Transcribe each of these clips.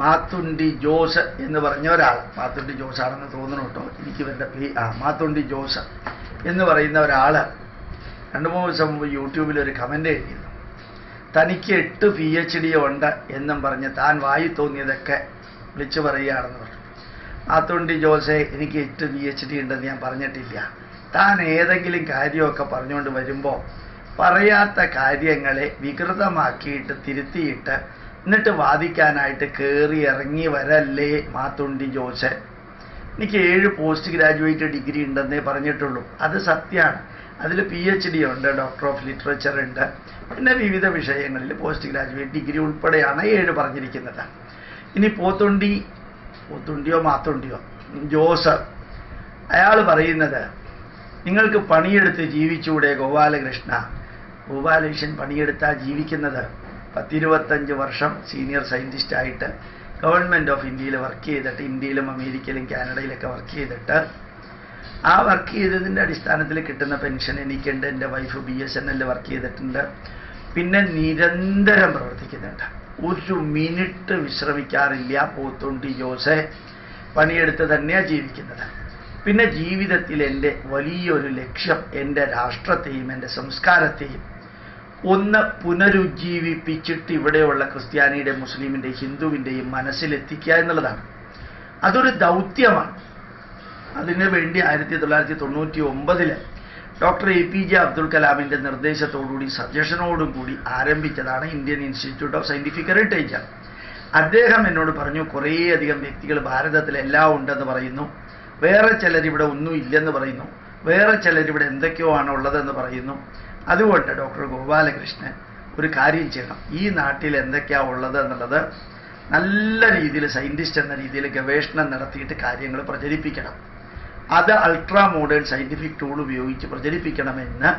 മാത്തുണ്ടി ജോസ് എന്ന് പറഞ്ഞ ഒരാൾ. മാത്തുണ്ടി ജോസ് ആണെന്ന് തോന്നുന്നു കേട്ടോ. എനിക്ക് ഇവരുടെ പേ ആ മാത്തുണ്ടി ജോസ് എന്ന് പറയുന്ന ഒരാൾ രണ്ട് മൂന്ന് ദിവസം മുമ്പ് യൂട്യൂബിൽ ഒരു കമന്റ് എഴുതിയിരുന്നു. തനിക്ക് എട്ട് പി എച്ച് ഡി ഉണ്ട് എന്നും പറഞ്ഞ് താൻ വായി തോന്നിയതൊക്കെ വിളിച്ചു പറയുകയാണെന്ന് പറഞ്ഞു. മാത്തുണ്ടി ജോസെ എനിക്ക് എട്ട് പി എച്ച് ഡി ഉണ്ടെന്ന് ഞാൻ പറഞ്ഞിട്ടില്ല. താൻ ഏതെങ്കിലും കാര്യമൊക്കെ പറഞ്ഞുകൊണ്ട് വരുമ്പോൾ പറയാത്ത കാര്യങ്ങളെ വികൃതമാക്കിയിട്ട് തിരുത്തിയിട്ട് എന്നിട്ട് വാദിക്കാനായിട്ട് കയറി ഇറങ്ങി വരല്ലേ മാത്തുണ്ടി ജോസ്? എനിക്ക് ഏഴ് പോസ്റ്റ് ഗ്രാജുവേറ്റ് ഡിഗ്രി ഉണ്ടെന്നേ പറഞ്ഞിട്ടുള്ളൂ. അത് സത്യമാണ്. അതിൽ പി എച്ച് ഡി ഉണ്ട് ഡോക്ടർ ഓഫ് ലിറ്ററേച്ചർ ഉണ്ട്. പിന്നെ വിവിധ വിഷയങ്ങളിൽ പോസ്റ്റ് ഗ്രാജുവേറ്റ് ഡിഗ്രി ഉൾപ്പെടെയാണ് ഏഴ് പറഞ്ഞിരിക്കുന്നത്. ഇനി പോത്തുണ്ടി പോത്തുണ്ടിയോ മാത്തുണ്ടിയോ? ജോസ് അയാൾ പറയുന്നത് നിങ്ങൾക്ക് പണിയെടുത്ത് ജീവിച്ചൂടെ ഗോപാലകൃഷ്ണ? ഗോപാലകൃഷ്ണൻ പണിയെടുത്താ ജീവിക്കുന്നത് പത്തിരുപത്തഞ്ച് വർഷം സീനിയർ സയന്റിസ്റ്റ് ആയിട്ട് ഗവൺമെന്റ് ഓഫ് ഇന്ത്യയിൽ വർക്ക് ചെയ്തിട്ട് ഇന്ത്യയിലും അമേരിക്കയിലും കാനഡയിലൊക്കെ വർക്ക് ചെയ്തിട്ട് ആ വർക്ക് ചെയ്തതിന്റെ അടിസ്ഥാനത്തിൽ കിട്ടുന്ന പെൻഷൻ എനിക്കുണ്ട് എന്റെ വൈഫ് ബി എസ് എൻ എല്ലിൽ വർക്ക് ചെയ്തിട്ടുണ്ട്. പിന്നെ നിരന്തരം പ്രവർത്തിക്കുന്നുണ്ട്. ഒരു മിനിറ്റ് വിശ്രമിക്കാറില്ല പോത്തുണ്ടി ജോസെ പണിയെടുത്ത് തന്നെയാണ് ജീവിക്കുന്നത്. പിന്നെ ജീവിതത്തിൽ എന്റെ വലിയൊരു ലക്ഷ്യം എന്റെ രാഷ്ട്രത്തെയും എന്റെ സംസ്കാരത്തെയും ഒന്ന് പുനരുജ്ജീവിപ്പിച്ചിട്ട് ഇവിടെയുള്ള ക്രിസ്ത്യാനിയുടെ മുസ്ലിമിന്റെ ഹിന്ദുവിന്റെയും മനസ്സിലെത്തിക്കുക എന്നുള്ളതാണ്. അതൊരു ദൗത്യമാണ്. അതിനു വേണ്ടി ആയിരത്തി തൊള്ളായിരത്തി തൊണ്ണൂറ്റി ഒമ്പതിൽ doctor A P J Abdul കലാമിന്റെ നിർദ്ദേശത്തോടുകൂടി സജഷനോടും കൂടി ആരംഭിച്ചതാണ് Indian institute of scientific heritage. അദ്ദേഹം എന്നോട് പറഞ്ഞു കുറേയധികം വ്യക്തികൾ ഭാരതത്തിൽ എല്ലാം ഉണ്ടെന്ന് പറയുന്നു. വേറെ ചിലരിവിടെ ഒന്നും ഇല്ലെന്ന് പറയുന്നു. വേറെ ചിലരിവിടെ എന്തൊക്കെയോ ആണ് ഉള്ളതെന്ന് പറയുന്നു. അതുകൊണ്ട് ഡോക്ടർ ഗോപാലകൃഷ്ണൻ ഒരു കാര്യം ചെയ്യണം. ഈ നാട്ടിൽ എന്തൊക്കെയാ ഉള്ളത് എന്നുള്ളത് നല്ല രീതിയിൽ സയന്റിസ്റ്റ് എന്ന രീതിയിൽ ഗവേഷണം നടത്തിയിട്ട് കാര്യങ്ങൾ പ്രചരിപ്പിക്കണം. അത് അൾട്രാ മോഡേൺ സയന്റിഫിക് ടൂൾ ഉപയോഗിച്ച് പ്രചരിപ്പിക്കണമെന്ന്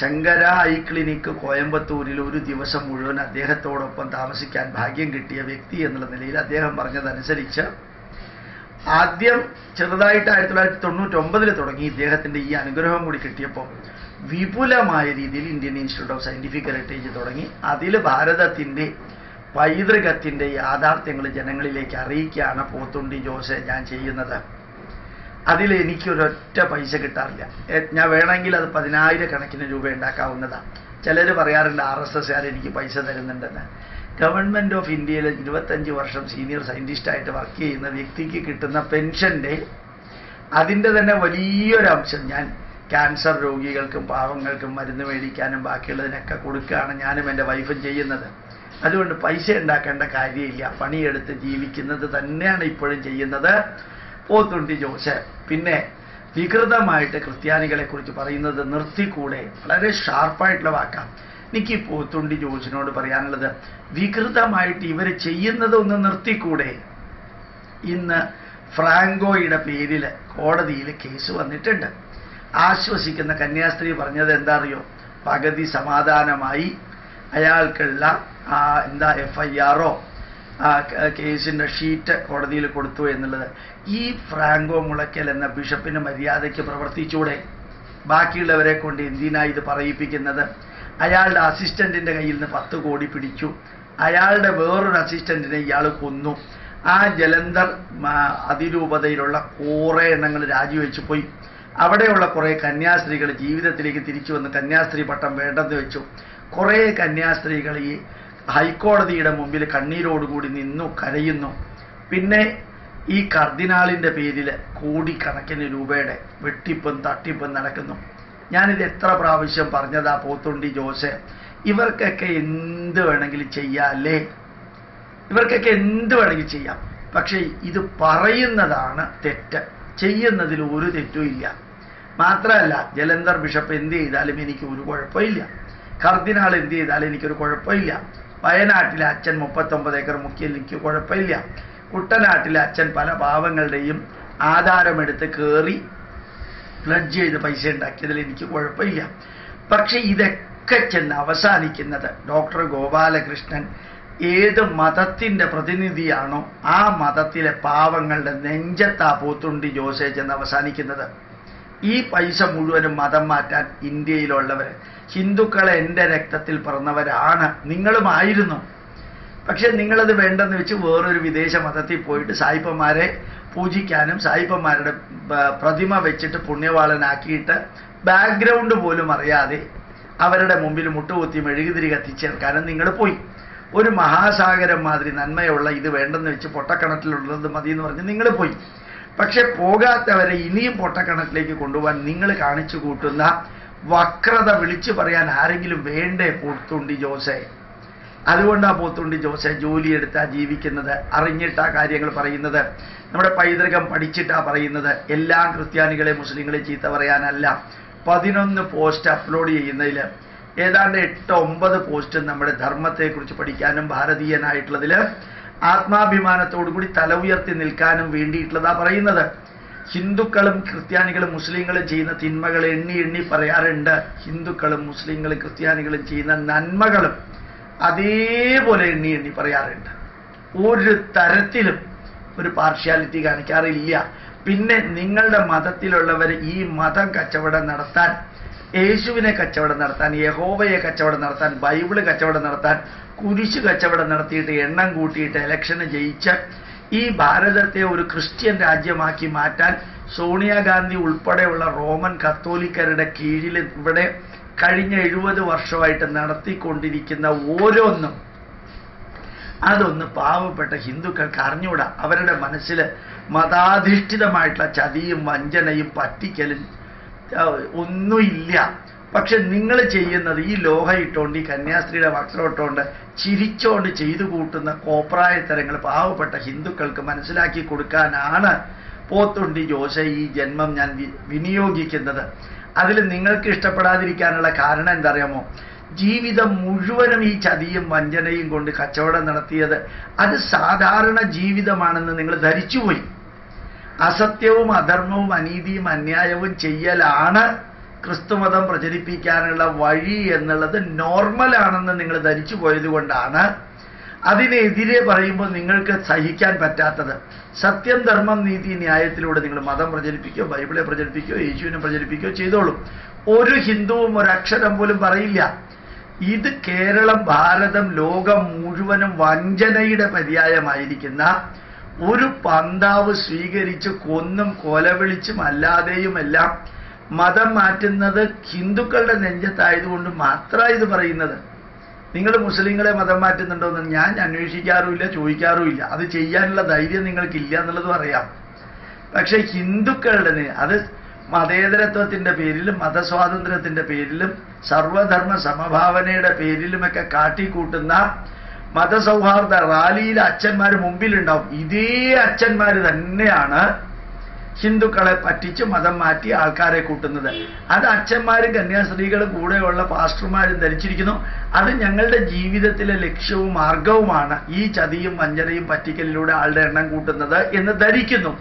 ശങ്കര ഐ ക്ലിനിക്ക് കോയമ്പത്തൂരിൽ ഒരു ദിവസം മുഴുവൻ അദ്ദേഹത്തോടൊപ്പം താമസിക്കാൻ ഭാഗ്യം കിട്ടിയ വ്യക്തി എന്നുള്ള നിലയിൽ അദ്ദേഹം പറഞ്ഞതനുസരിച്ച് ആദ്യം ചെറുതായിട്ട് ആയിരത്തി തൊള്ളായിരത്തി തൊണ്ണൂറ്റി ഒമ്പതിൽ തുടങ്ങി ഇദ്ദേഹത്തിന്റെ ഈ അനുഗ്രഹം കൂടി കിട്ടിയപ്പോൾ വിപുലമായ രീതിയിൽ Indian institute of scientific heritage തുടങ്ങി. അതിൽ ഭാരതത്തിന്റെ പൈതൃകത്തിന്റെ യാഥാർത്ഥ്യങ്ങൾ ജനങ്ങളിലേക്ക് അറിയിക്കുകയാണ് പോത്തുണ്ടി ജോസ് ഞാൻ ചെയ്യുന്നത്. അതിൽ എനിക്കൊരൊറ്റ പൈസ കിട്ടാറില്ല. ഞാൻ വേണമെങ്കിൽ അത് പതിനായിരക്കണക്കിന് രൂപ ഉണ്ടാക്കാവുന്നതാണ് ചിലർ പറയാറുണ്ട് ആർ എസ് എസ്കാർ എനിക്ക് പൈസ തരുന്നുണ്ടെന്ന്. ഗവൺമെന്റ് ഓഫ് ഇന്ത്യയിൽ ഇരുപത്തഞ്ച് വർഷം സീനിയർ സയന്റിസ്റ്റായിട്ട് വർക്ക് ചെയ്യുന്ന വ്യക്തിക്ക് കിട്ടുന്ന പെൻഷന്റെ അതിന്റെ തന്നെ വലിയൊരു അംശം ഞാൻ ക്യാൻസർ രോഗികൾക്കും പാവങ്ങൾക്കും മരുന്ന് മേടിക്കാനും ബാക്കിയുള്ളതിനൊക്കെ കൊടുക്കുകയാണ് ഞാനും എന്റെ വൈഫും ചെയ്യുന്നത്. അതുകൊണ്ട് പൈസ ഉണ്ടാക്കേണ്ട കാര്യമില്ല. പണിയെടുത്ത് ജീവിക്കുന്നത് തന്നെയാണ് ഇപ്പോഴും ചെയ്യുന്നത്. പോത്തുണ്ടി ജോസ്. പിന്നെ വികൃതമായിട്ട് ക്രിസ്ത്യാനികളെ കുറിച്ച് പറയുന്നത് നിർത്തിക്കൂടെ? വളരെ ഷാർപ്പായിട്ടുള്ള വാക്കാണ് എനിക്ക് പോത്തുണ്ടി ജോസിനോട് പറയാനുള്ളത് വികൃതമായിട്ട് ഇവർ ചെയ്യുന്നത് ഒന്ന് നിർത്തിക്കൂടെ? ഇന്ന് ഫ്രാങ്കോയുടെ പേരിൽ കോടതിയിൽ കേസ് വന്നിട്ടുണ്ട്. ആശ്വസിക്കുന്ന കന്യാസ്ത്രീ പറഞ്ഞത് എന്താ അറിയോ പകുതി സമാധാനമായി അയാൾക്കുള്ള ആ, എന്താ എഫ് ഐ ആറോ കേസിന്റെ ഷീറ്റ് കോടതിയിൽ കൊടുത്തു എന്നുള്ളത്. ഈ ഫ്രാങ്കോ മുളയ്ക്കൽ എന്ന ബിഷപ്പിന് മര്യാദയ്ക്ക് പ്രവർത്തിച്ചൂടെ? ബാക്കിയുള്ളവരെ കൊണ്ട് എന്തിനാ ഇത് പറയിപ്പിക്കുന്നത്? അയാളുടെ അസിസ്റ്റന്റിന്റെ കയ്യിൽ നിന്ന് പത്ത് കോടി പിടിച്ചു. അയാളുടെ വേറൊരു അസിസ്റ്റന്റിനെ ഇയാൾ കൊന്നു. ആ ജലന്ധർ അതിരൂപതയിലുള്ള കുറേ എണ്ണങ്ങൾ രാജിവെച്ചു പോയി. അവിടെയുള്ള കുറേ കന്യാസ്ത്രീകൾ ജീവിതത്തിലേക്ക് തിരിച്ചു വന്ന് കന്യാസ്ത്രീ പട്ടം വേണ്ടെന്ന് വെച്ചു. കുറേ കന്യാസ്ത്രീകൾ ഈ ഹൈക്കോടതിയുടെ മുമ്പിൽ കണ്ണീരോടുകൂടി നിന്നു കരയുന്നു. പിന്നെ ഈ കർദിനാളിന്റെ പേരിൽ കോടിക്കണക്കിന് രൂപയുടെ വെട്ടിപ്പും തട്ടിപ്പും നടക്കുന്നു. ഞാനിത് എത്ര പ്രാവശ്യം പറഞ്ഞതാ പോത്തുണ്ടി ജോസ്? ഇവർക്കൊക്കെ എന്ത് വേണമെങ്കിലും ചെയ്യാം അല്ലേ? ഇവർക്കൊക്കെ എന്ത് വേണമെങ്കിൽ ചെയ്യാം. പക്ഷേ ഇത് പറയുന്നതാണ് തെറ്റ്. ചെയ്യുന്നതിൽ ഒരു തെറ്റും ഇല്ല. മാത്രമല്ല ജലന്ധർ ബിഷപ്പ് എന്ത് ചെയ്താലും എനിക്ക് ഒരു കുഴപ്പമില്ല കർദിനാൾ എന്ത് ചെയ്താലും എനിക്കൊരു കുഴപ്പമില്ല വയനാട്ടിലെ അച്ഛൻ മുപ്പത്തൊമ്പത് ഏക്കർ മുക്കിയിൽ എനിക്ക് കുഴപ്പമില്ല കുട്ടനാട്ടിലെ അച്ഛൻ പല പാവങ്ങളുടെയും ആധാരമെടുത്ത് കയറി ഫ്ലഡ് ചെയ്ത് പൈസ ഉണ്ടാക്കിയതിൽ എനിക്ക് കുഴപ്പമില്ല. പക്ഷേ ഇതൊക്കെ ചെന്ന് അവസാനിക്കുന്നത് ഡോക്ടർ ഗോപാലകൃഷ്ണൻ ഏത് മതത്തിന്റെ പ്രതിനിധിയാണോ ആ മതത്തിലെ പാവങ്ങളുടെ നെഞ്ചത്താ പോത്തുണ്ടി ജോസേ ചെന്ന് അവസാനിക്കുന്നത്. ഈ പൈസ മുഴുവനും മതം മാറ്റാൻ ഇന്ത്യയിലുള്ളവർ ഹിന്ദുക്കളെ എന്റെ രക്തത്തിൽ പിറന്നവരാണ്. നിങ്ങളുമായിരുന്നു. പക്ഷെ നിങ്ങളത് വേണ്ടെന്ന് വെച്ച് വേറൊരു വിദേശ മതത്തിൽ പോയിട്ട് സായിപ്പന്മാരെ പൂജിക്കാനും സായിപ്പന്മാരുടെ പ്രതിമ വെച്ചിട്ട് പുണ്യവാളനാക്കിയിട്ട് ബാക്ക്ഗ്രൗണ്ട് പോലും അറിയാതെ അവരുടെ മുമ്പിൽ മുട്ടുകുത്തി മെഴുകുതിരി കത്തിച്ചേർക്കാനും നിങ്ങൾ പോയി. ഒരു മഹാസാഗരം മാതിരി നന്മയുള്ള ഇത് വേണ്ടെന്ന് വെച്ച് പൊട്ടക്കണത്തിലുള്ളത് മതി എന്ന് പറഞ്ഞ് നിങ്ങൾ പോയി. പക്ഷെ പോകാത്തവരെ ഇനിയും പൊട്ടക്കണത്തിലേക്ക് കൊണ്ടുപോകാൻ നിങ്ങൾ കാണിച്ചു കൂട്ടുന്ന വക്രത വിളിച്ചു പറയാൻ ആരെങ്കിലും വേണ്ടേ പോത്തുണ്ടി ജോസെ? അതുകൊണ്ടാ പോത്തുണ്ടി ജോസെ ജോലിയെടുത്താ ജീവിക്കുന്നത് അറിഞ്ഞിട്ടാ കാര്യങ്ങൾ പറയുന്നത്. നമ്മുടെ പൈതൃകം പഠിച്ചിട്ടാ പറയുന്നത്. എല്ലാ ക്രിസ്ത്യാനികളെ മുസ്ലിങ്ങളെ ചീത്ത പറയാനല്ല. പതിനൊന്ന് പോസ്റ്റ് അപ്ലോഡ് ചെയ്യുന്നതിൽ ഏതാണ്ട് എട്ട് ഒമ്പത് പോസ്റ്റ് നമ്മുടെ ധർമ്മത്തെക്കുറിച്ച് പഠിക്കാനും ഭാരതീയനായിട്ടുള്ളതിൽ ആത്മാഭിമാനത്തോടുകൂടി തല ഉയർത്തി നിൽക്കാനും വേണ്ടിയിട്ടുള്ളതാ പറയുന്നത്. ഹിന്ദുക്കളും ക്രിസ്ത്യാനികളും മുസ്ലിങ്ങളും ചെയ്യുന്ന തിന്മകൾ എണ്ണി എണ്ണി പറയാറുണ്ട്. ഹിന്ദുക്കളും മുസ്ലിങ്ങളും ക്രിസ്ത്യാനികളും ചെയ്യുന്ന നന്മകളും അതേപോലെ എണ്ണി എണ്ണി പറയാറുണ്ട്. ഒരു തരത്തിലും ഒരു പാർഷ്യാലിറ്റി കാണിക്കാറില്ല. പിന്നെ നിങ്ങളുടെ മതത്തിലുള്ളവർ ഈ മതം കച്ചവടം നടത്താൻ യേശുവിനെ കച്ചവടം നടത്താൻ യഹോവയെ കച്ചവടം നടത്താൻ ബൈബിൾ കച്ചവടം നടത്താൻ കുരിശ് കച്ചവടം നടത്തിയിട്ട് എണ്ണം കൂട്ടിയിട്ട് ഇലക്ഷന് ജയിച്ച് ഈ ഭാരതത്തെ ഒരു ക്രിസ്ത്യൻ രാജ്യമാക്കി മാറ്റാൻ സോണിയാഗാന്ധി ഉൾപ്പെടെയുള്ള റോമൻ കത്തോലിക്കരുടെ കീഴിൽ ഇവിടെ കഴിഞ്ഞ എഴുപത് വർഷമായിട്ട് നടത്തിക്കൊണ്ടിരിക്കുന്ന ഓരോന്നും അതൊന്ന് പാവപ്പെട്ട ഹിന്ദുക്കൾക്ക് അറിഞ്ഞുകൂടാ അവരുടെ മനസ്സിൽ മതാധിഷ്ഠിതമായിട്ടുള്ള ചതിയും വഞ്ചനയും പറ്റിക്കലും ഒന്നുമില്ല. പക്ഷെ നിങ്ങൾ ചെയ്യുന്നത് ഈ ലോഹ ഇട്ടുകൊണ്ട് ഈ കന്യാസ്ത്രീയുടെ വസ്ത്രം ഇട്ടുകൊണ്ട് ചിരിച്ചോണ്ട് ചെയ്തു കൂട്ടുന്ന കോപ്രായത്തരങ്ങൾ പാവപ്പെട്ട ഹിന്ദുക്കൾക്ക് മനസ്സിലാക്കി കൊടുക്കാനാണ് പോത്തുണ്ടി ജോസ ഈ ജന്മം ഞാൻ വിനിയോഗിക്കുന്നത്. അതിൽ നിങ്ങൾക്ക് ഇഷ്ടപ്പെടാതിരിക്കാനുള്ള കാരണം എന്താ അറിയാമോ ജീവിതം മുഴുവനും ഈ ചതിയും വഞ്ചനയും കൊണ്ട് കച്ചവടം നടത്തിയത് അത് സാധാരണ ജീവിതമാണെന്ന് നിങ്ങൾ ധരിച്ചുപോയി. അസത്യവും അധർമ്മവും അനീതിയും അന്യായവും ചെയ്യലാണ് ക്രിസ്തുമതം പ്രചരിപ്പിക്കാനുള്ള വഴി എന്നുള്ളത് നോർമലാണെന്ന് നിങ്ങൾ ധരിച്ചു പോയത് കൊണ്ടാണ് അതിനെതിരെ പറയുമ്പോൾ നിങ്ങൾക്ക് സഹിക്കാൻ പറ്റാത്തത്. സത്യം ധർമ്മം നീതി ന്യായത്തിലൂടെ നിങ്ങൾ മതം പ്രചരിപ്പിക്കുകയോ ബൈബിളെ പ്രചരിപ്പിക്കുകയോ യേശുവിനെ പ്രചരിപ്പിക്കുകയോ ചെയ്തോളും. ഒരു ഹിന്ദുവും ഒരക്ഷരം പോലും പറയില്ല. ഇത് കേരളം ഭാരതം ലോകം മുഴുവനും വഞ്ചനയുടെ പര്യായമായിരിക്കുന്ന ഒരു പന്താവ് സ്വീകരിച്ച് കൊന്നും കൊലവിളിച്ചും അല്ലാതെയുമെല്ലാം മതം മാറ്റുന്നത് ഹിന്ദുക്കളുടെ നെഞ്ചത്തായതുകൊണ്ട് മാത്രമാണ് ഇത് പറയുന്നത്. നിങ്ങൾ മുസ്ലിങ്ങളെ മതം മാറ്റുന്നുണ്ടോ എന്ന് ഞാൻ അന്വേഷിക്കാറുമില്ല ചോദിക്കാറുമില്ല. അത് ചെയ്യാനുള്ള ധൈര്യം നിങ്ങൾക്കില്ല എന്നുള്ളതും അറിയാം പക്ഷേ ഹിന്ദുക്കളുടെ അത് മതേതരത്വത്തിന്റെ പേരിലും മതസ്വാതന്ത്ര്യത്തിന്റെ പേരിലും സർവധർമ്മ സമഭാവനയുടെ പേരിലുമൊക്കെ കാട്ടിക്കൂട്ടുന്ന മതസൗഹാർദ്ദ റാലിയിൽ അച്ഛന്മാർ മുമ്പിലുണ്ടാവും. ഇതേ അച്ഛന്മാർ തന്നെയാണ് ഹിന്ദുക്കളെ പറ്റിച്ച് മതം മാറ്റി ആൾക്കാരെ കൂട്ടുന്നത്. അത് അച്ഛന്മാരും കന്യാസ്ത്രീകളും കൂടെയുള്ള പാസ്റ്റർമാരും ധരിച്ചിരിക്കുന്നു. അത് ഞങ്ങളുടെ ജീവിതത്തിലെ ലക്ഷ്യവും മാർഗവുമാണ് ഈ ചതിയും വഞ്ചനയും പറ്റിക്കലിലൂടെ ആളുടെ എണ്ണം കൂട്ടുന്നത് എന്ന് ധരിക്കുന്നു.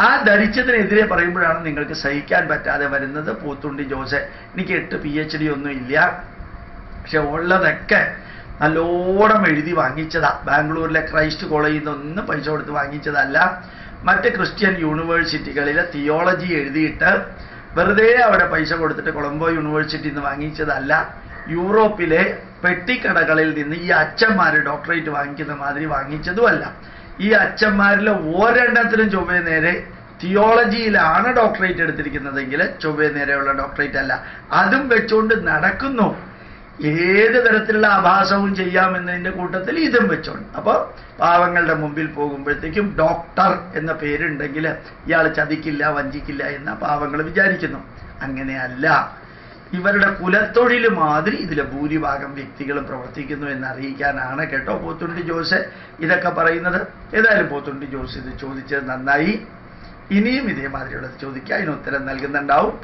ആ ധരിച്ചതിനെതിരെ പറയുമ്പോഴാണ് നിങ്ങൾക്ക് സഹിക്കാൻ പറ്റാതെ വരുന്നത്. പൂത്തുണ്ടി ജോസ് എനിക്ക് എട്ട് പി എച്ച് ഡി ഒന്നും ഇല്ല. പക്ഷെ ഉള്ളതൊക്കെ നല്ലോണം എഴുതി വാങ്ങിച്ചതാ. ബാംഗ്ലൂരിലെ ക്രൈസ്റ്റ് കോളേജിൽ നിന്നൊന്നും പൈസ കൊടുത്ത് വാങ്ങിച്ചതല്ല. മറ്റ് ക്രിസ്ത്യൻ യൂണിവേഴ്സിറ്റികളിലെ തിയോളജി എഴുതിയിട്ട് വെറുതെ അവിടെ പൈസ കൊടുത്തിട്ട് കൊളംബോ യൂണിവേഴ്സിറ്റിയിൽ നിന്ന് വാങ്ങിച്ചതല്ല യൂറോപ്പിലെ പെട്ടിക്കടകളിൽ നിന്ന് ഈ അച്ഛന്മാർ ഡോക്ടറേറ്റ് വാങ്ങിക്കുന്ന മാതിരി വാങ്ങിച്ചതുമല്ല. ഈ അച്ഛന്മാരിലെ ഒരെണ്ണത്തിനും ചൊവ്വേ നേരെ തിയോളജിയിലാണ് ഡോക്ടറേറ്റ് എടുത്തിരിക്കുന്നതെങ്കിൽ ചൊവ്വേ നേരെയുള്ള ഡോക്ടറേറ്റ് അല്ല. അതും വെച്ചുകൊണ്ട് നടക്കുന്നു. ഏത് തരത്തിലുള്ള ആഭാസവും ചെയ്യാമെന്നതിന്റെ കൂട്ടത്തിൽ ഇതും വെച്ചോണ്ട്. അപ്പോൾ പാവങ്ങളുടെ മുമ്പിൽ പോകുമ്പോഴത്തേക്കും ഡോക്ടർ എന്ന പേരുണ്ടെങ്കിൽ ഇയാൾ ചതിക്കില്ല വഞ്ചിക്കില്ല എന്ന പാവങ്ങൾ വിചാരിക്കുന്നു. അങ്ങനെയല്ല ഇവരുടെ കുലത്തൊഴിൽ മാതിരി ഇതിലെ ഭൂരിഭാഗം വ്യക്തികളും പ്രവർത്തിക്കുന്നു എന്ന് അറിയിക്കാനാണ് കേട്ടോ പോത്തുണ്ടി ജോസ് ഇതൊക്കെ പറയുന്നത്. ഏതായാലും പോത്തുണ്ടി ജോസ് ഇത് ചോദിച്ചത് നന്നായി. ഇനിയും ഇതേമാതിരിയുള്ളത് ചോദിക്കുക. അതിന് ഉത്തരം നൽകുന്നുണ്ടാവും.